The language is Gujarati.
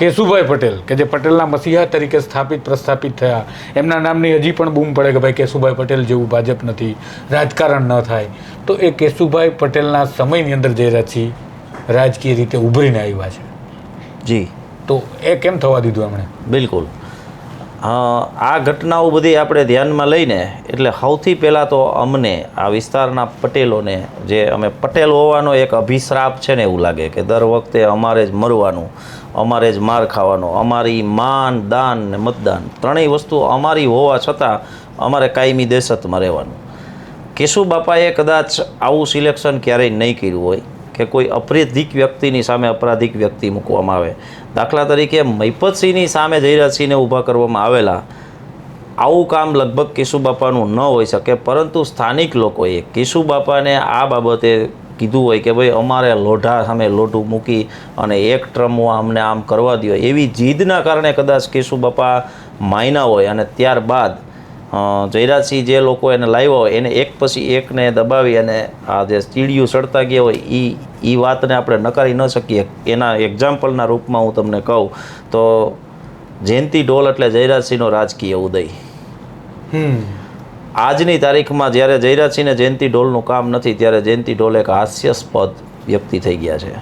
કેશુભાઈ પટેલ કે જે પટેલના મસીહા તરીકે સ્થાપિત પ્રસ્થાપિત થયા. એમના નામની હજી પણ બૂમ પડે કે ભાઈ કેશુભાઈ પટેલ જેવું ભાજપ નથી રાજકારણ ન થાય. તો એ કેશુભાઈ પટેલના સમયની અંદર જે રચી રાજકીય રીતે ઉભરીને આવ્યા છે. જી. તો એ કેમ થવા દીધું એમણે? બિલકુલ. આ ઘટનાઓ બધી આપણે ધ્યાનમાં લઈને, એટલે સૌથી પહેલાં તો અમને આ વિસ્તારના પટેલોને, જે અમે પટેલ હોવાનો એક અભિશ્રાપ છે ને એવું લાગે કે દર વખતે અમારે જ મરવાનું, અમારે જ માર ખાવાનો, અમારી માન, દાન ને મતદાન ત્રણેય વસ્તુ અમારી હોવા છતાં અમારે કાયમી દહેશતમાં રહેવાનું. કેશુ બાપાએ કદાચ આવું સિલેક્શન ક્યારેય નહીં કર્યું હોય. કે કોઈ અપરાધિક વ્યક્તિની સામે અપરાધિક વ્યક્તિ મૂકવામાં આવે. દાખલા તરીકે મૈપતસિંહની સામે જયરાજસિંહને ઊભા કરવામાં આવેલા, આવું કામ લગભગ કેશુબાપાનું ન હોઈ શકે, પરંતુ સ્થાનિક લોકોએ કેશુબાપાને આ બાબતે કીધું હોય કે ભાઈ, અમારે લોઢા સામે લોઢું મૂકી અને એક ટ્રમમાં અમને આમ કરવા દો એવી જીદના કારણે કદાચ કેશુબાપા માયના હોય અને ત્યારબાદ જયરાજસિંહ જે લોકો એને લાવ્યા હોય એને એક પછી એકને દબાવી અને આ જે ચીડિયું સડતા ગયા હોય એ એ વાતને આપણે નકારી ન શકીએ. એના એક્ઝામ્પલના રૂપમાં હું તમને કહું તો જયંતિ ઢોલ એટલે જયરાજસિંહનો રાજકીય ઉદય. આજની તારીખમાં જ્યારે જયરાજસિંહને જયંતિ ઢોલનું કામ નથી ત્યારે જયંતિ ઢોલ એક હાસ્યાસ્પદ વ્યક્તિ થઈ ગયા છે.